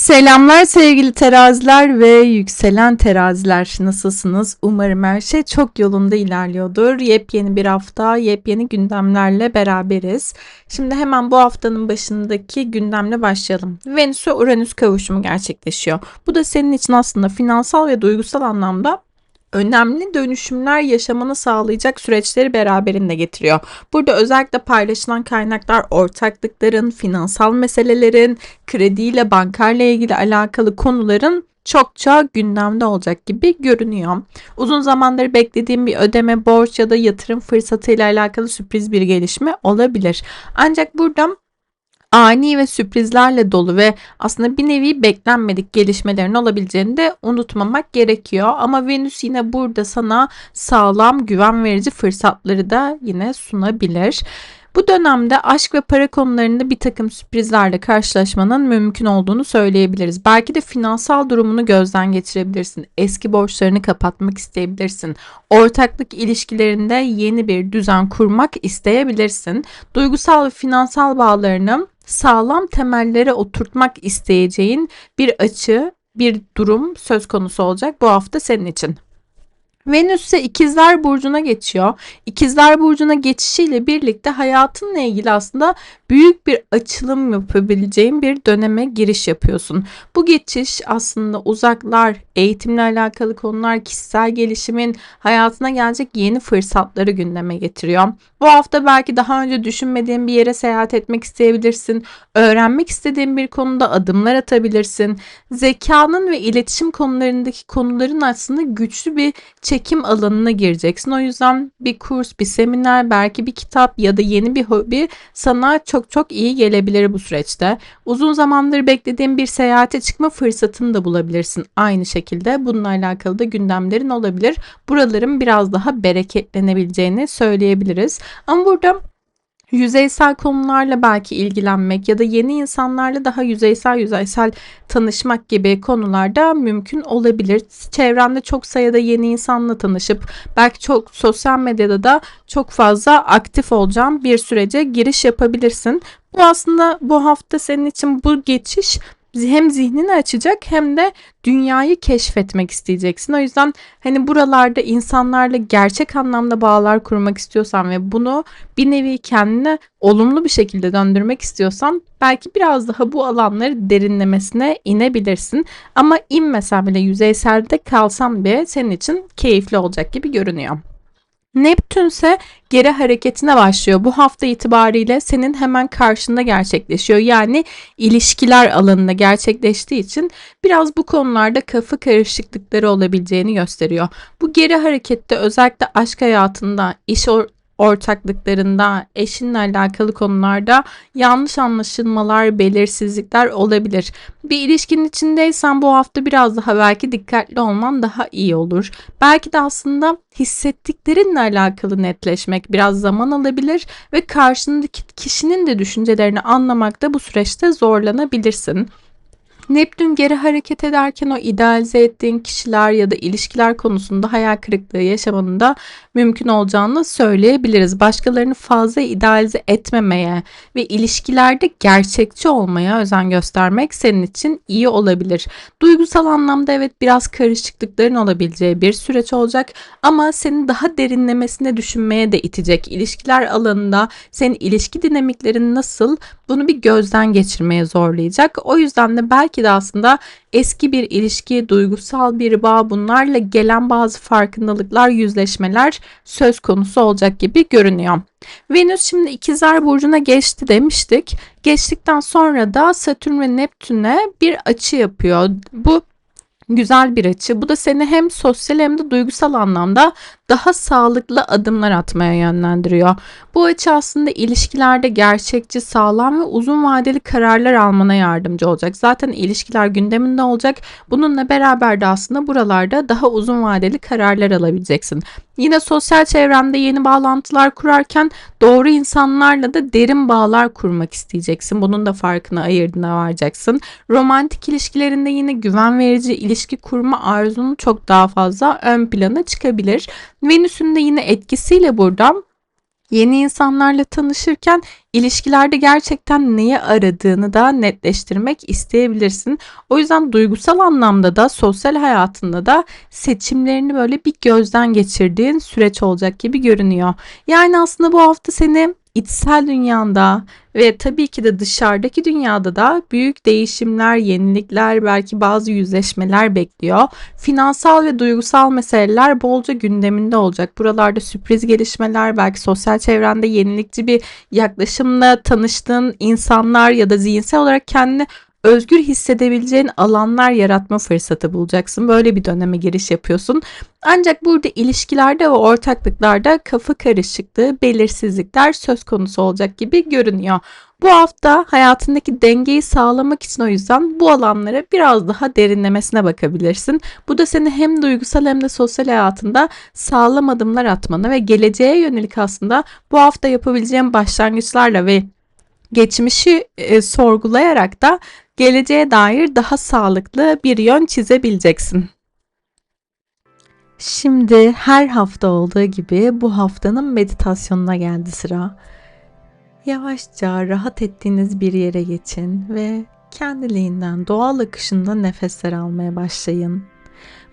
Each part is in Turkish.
Selamlar sevgili teraziler ve yükselen teraziler. Nasılsınız? Umarım her şey çok yolunda ilerliyordur. Yepyeni bir hafta, yepyeni gündemlerle beraberiz. Şimdi hemen bu haftanın başındaki gündemle başlayalım. Venüs ve Uranüs kavuşumu gerçekleşiyor. Bu da senin için aslında finansal ve duygusal anlamda önemli dönüşümler yaşamanı sağlayacak süreçleri beraberinde getiriyor. Burada özellikle paylaşılan kaynaklar ortaklıkların, finansal meselelerin, krediyle, bankarla ilgili alakalı konuların çokça gündemde olacak gibi görünüyor. Uzun zamandır beklediğim bir ödeme, borç ya da yatırım fırsatıyla alakalı sürpriz bir gelişme olabilir. Ancak burada ani ve sürprizlerle dolu ve aslında bir nevi beklenmedik gelişmelerin olabileceğini de unutmamak gerekiyor. Ama Venüs yine burada sana sağlam, güven verici fırsatları da yine sunabilir. Bu dönemde aşk ve para konularında bir takım sürprizlerle karşılaşmanın mümkün olduğunu söyleyebiliriz. Belki de finansal durumunu gözden geçirebilirsin. Eski borçlarını kapatmak isteyebilirsin. Ortaklık ilişkilerinde yeni bir düzen kurmak isteyebilirsin. Duygusal ve finansal bağlarını sağlam temellere oturtmak isteyeceğin bir açı, bir durum söz konusu olacak bu hafta senin için. Venüs ise ikizler burcuna geçiyor. İkizler burcuna geçişiyle birlikte hayatınla ilgili aslında büyük bir açılım yapabileceğin bir döneme giriş yapıyorsun. Bu geçiş aslında uzaklar, eğitimle alakalı konular, kişisel gelişimin hayatına gelecek yeni fırsatları gündeme getiriyor. Bu hafta belki daha önce düşünmediğin bir yere seyahat etmek isteyebilirsin. Öğrenmek istediğin bir konuda adımlar atabilirsin. Zekanın ve iletişim konularındaki konuların aslında güçlü bir çekim alanına gireceksin. O yüzden bir kurs, bir seminer, belki bir kitap ya da yeni bir hobi sana çok çok iyi gelebilir bu süreçte. Uzun zamandır beklediğin bir seyahate çıkma fırsatını da bulabilirsin aynı şekilde. Bununla alakalı da gündemlerin olabilir. Buraların biraz daha bereketlenebileceğini söyleyebiliriz. Ama burada yüzeysel konularla belki ilgilenmek ya da yeni insanlarla daha yüzeysel yüzeysel tanışmak gibi konularda mümkün olabilir. Çevrende çok sayıda yeni insanla tanışıp belki çok sosyal medyada da çok fazla aktif olacağın bir sürece giriş yapabilirsin. Bu aslında bu hafta senin için bu geçiş hem zihnini açacak hem de dünyayı keşfetmek isteyeceksin. O yüzden hani buralarda insanlarla gerçek anlamda bağlar kurmak istiyorsan ve bunu bir nevi kendine olumlu bir şekilde döndürmek istiyorsan belki biraz daha bu alanları derinlemesine inebilirsin. Ama inmesen bile yüzeyselde kalsan bile senin için keyifli olacak gibi görünüyor. Neptün ise geri hareketine başlıyor. Bu hafta itibariyle senin hemen karşında gerçekleşiyor. Yani ilişkiler alanında gerçekleştiği için biraz bu konularda kafa karışıklıkları olabileceğini gösteriyor. Bu geri harekette özellikle aşk hayatında, iş ortaklıklarında, eşinle alakalı konularda yanlış anlaşılmalar, belirsizlikler olabilir. Bir ilişkinin içindeysen bu hafta biraz daha belki dikkatli olman daha iyi olur. Belki de aslında hissettiklerinle alakalı netleşmek biraz zaman alabilir ve karşındaki kişinin de düşüncelerini anlamakta bu süreçte zorlanabilirsin. Neptün geri hareket ederken o idealize ettiğin kişiler ya da ilişkiler konusunda hayal kırıklığı yaşamanın da mümkün olacağını söyleyebiliriz. Başkalarını fazla idealize etmemeye ve ilişkilerde gerçekçi olmaya özen göstermek senin için iyi olabilir. Duygusal anlamda evet biraz karışıklıkların olabileceği bir süreç olacak ama seni daha derinlemesine düşünmeye de itecek. İlişkiler alanında senin ilişki dinamiklerin nasıl bunu bir gözden geçirmeye zorlayacak. O yüzden de belki de aslında eski bir ilişki, duygusal bir bağ bunlarla gelen bazı farkındalıklar, yüzleşmeler söz konusu olacak gibi görünüyor. Venüs şimdi ikizler burcuna geçti demiştik. Geçtikten sonra da Satürn ve Neptün'e bir açı yapıyor. Bu güzel bir açı. Bu da seni hem sosyal hem de duygusal anlamda daha sağlıklı adımlar atmaya yönlendiriyor. Bu açı aslında ilişkilerde gerçekçi, sağlam ve uzun vadeli kararlar almana yardımcı olacak. Zaten ilişkiler gündeminde olacak. Bununla beraber de aslında buralarda daha uzun vadeli kararlar alabileceksin. Yine sosyal çevrende yeni bağlantılar kurarken doğru insanlarla da derin bağlar kurmak isteyeceksin. Bunun da farkına ayırdığına varacaksın. Romantik ilişkilerinde yine güven verici ilişki kurma arzunu çok daha fazla ön plana çıkabilir. Venüs'ün de yine etkisiyle burada Yeni insanlarla tanışırken ilişkilerde gerçekten neyi aradığını da netleştirmek isteyebilirsin. O yüzden duygusal anlamda da sosyal hayatında da seçimlerini böyle bir gözden geçirdiğin süreç olacak gibi görünüyor. Yani aslında bu hafta seni içsel dünyanda ve tabii ki de dışarıdaki dünyada da büyük değişimler, yenilikler, belki bazı yüzleşmeler bekliyor. Finansal ve duygusal meseleler bolca gündeminde olacak. Buralarda sürpriz gelişmeler, belki sosyal çevrende yenilikçi bir yaklaşımla tanıştığın insanlar ya da zihinsel olarak kendini özgür hissedebileceğin alanlar yaratma fırsatı bulacaksın. Böyle bir döneme giriş yapıyorsun. Ancak burada ilişkilerde ve ortaklıklarda kafa karışıklığı, belirsizlikler söz konusu olacak gibi görünüyor. Bu hafta hayatındaki dengeyi sağlamak için o yüzden bu alanlara biraz daha derinlemesine bakabilirsin. Bu da seni hem duygusal hem de sosyal hayatında sağlam adımlar atmanı ve geleceğe yönelik aslında bu hafta yapabileceğin başlangıçlarla ve geçmişi e, sorgulayarak da geleceğe dair daha sağlıklı bir yön çizebileceksin. Şimdi her hafta olduğu gibi bu haftanın meditasyonuna geldi sıra. Yavaşça rahat ettiğiniz bir yere geçin ve kendiliğinden doğal akışında nefesler almaya başlayın.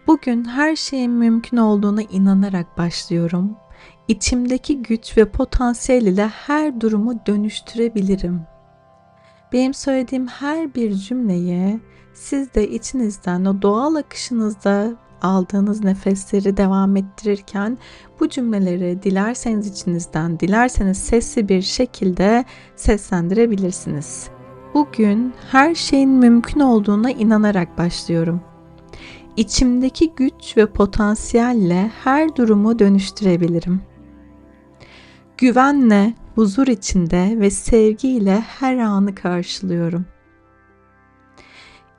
Bugün her şeyin mümkün olduğuna inanarak başlıyorum. İçimdeki güç ve potansiyel ile her durumu dönüştürebilirim. Benim söylediğim her bir cümleye siz de içinizden o doğal akışınızda aldığınız nefesleri devam ettirirken bu cümleleri dilerseniz içinizden, dilerseniz sesli bir şekilde seslendirebilirsiniz. Bugün her şeyin mümkün olduğuna inanarak başlıyorum. İçimdeki güç ve potansiyelle her durumu dönüştürebilirim. Güvenle, huzur içinde ve sevgiyle her anı karşılıyorum.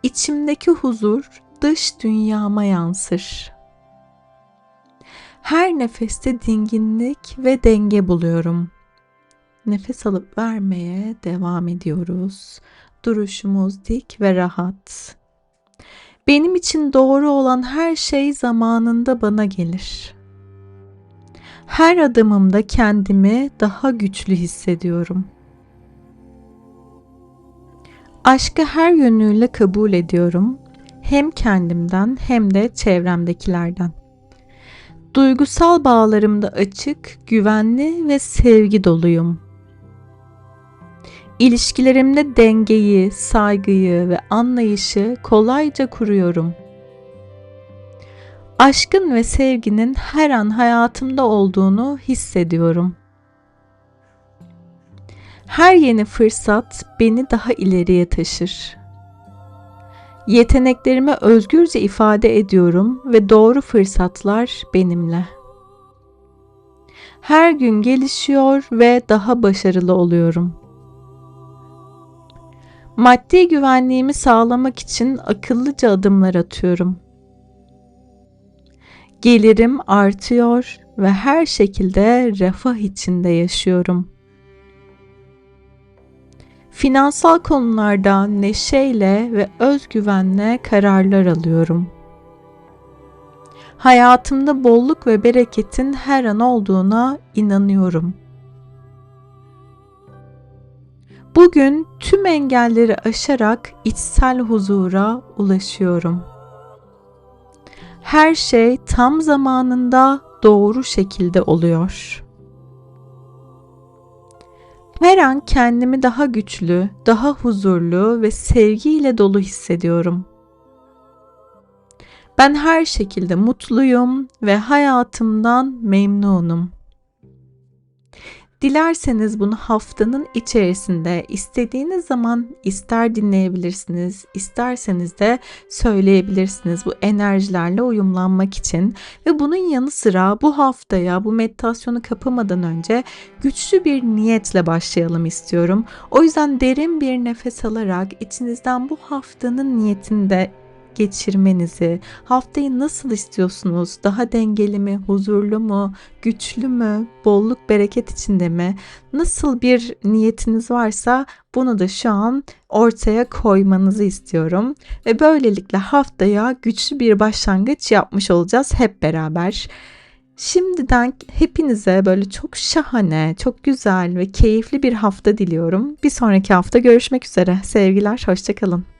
İçimdeki huzur dış dünyama yansır. Her nefeste dinginlik ve denge buluyorum. Nefes alıp vermeye devam ediyoruz. Duruşumuz dik ve rahat. Benim için doğru olan her şey zamanında bana gelir. Her adımımda kendimi daha güçlü hissediyorum. Aşkı her yönüyle kabul ediyorum hem kendimden hem de çevremdekilerden. Duygusal bağlarımda açık, güvenli ve sevgi doluyum. İlişkilerimde dengeyi, saygıyı ve anlayışı kolayca kuruyorum. Aşkın ve sevginin her an hayatımda olduğunu hissediyorum. Her yeni fırsat beni daha ileriye taşır. Yeteneklerimi özgürce ifade ediyorum ve doğru fırsatlar benimle. Her gün gelişiyor ve daha başarılı oluyorum. Maddi güvenliğimi sağlamak için akıllıca adımlar atıyorum. Gelirim artıyor ve her şekilde refah içinde yaşıyorum.'' Finansal konularda neşeyle ve özgüvenle kararlar alıyorum. Hayatımda bolluk ve bereketin her an olduğuna inanıyorum. Bugün tüm engelleri aşarak içsel huzura ulaşıyorum. Her şey tam zamanında doğru şekilde oluyor.'' Her an kendimi daha güçlü, daha huzurlu ve sevgiyle dolu hissediyorum. Ben her şekilde mutluyum ve hayatımdan memnunum. Dilerseniz bunu haftanın içerisinde istediğiniz zaman ister dinleyebilirsiniz, isterseniz de söyleyebilirsiniz bu enerjilerle uyumlanmak için. Ve bunun yanı sıra bu haftaya bu meditasyonu kapamadan önce güçlü bir niyetle başlayalım istiyorum. O yüzden derin bir nefes alarak içinizden bu haftanın niyetini de geçirmenizi, haftayı nasıl istiyorsunuz? Daha dengeli mi, huzurlu mu, güçlü mü, bolluk bereket içinde mi? Nasıl bir niyetiniz varsa bunu da şu an ortaya koymanızı istiyorum. Ve böylelikle haftaya güçlü bir başlangıç yapmış olacağız hep beraber. Şimdiden hepinize böyle çok şahane, çok güzel ve keyifli bir hafta diliyorum. Bir sonraki hafta görüşmek üzere. Sevgiler, hoşçakalın.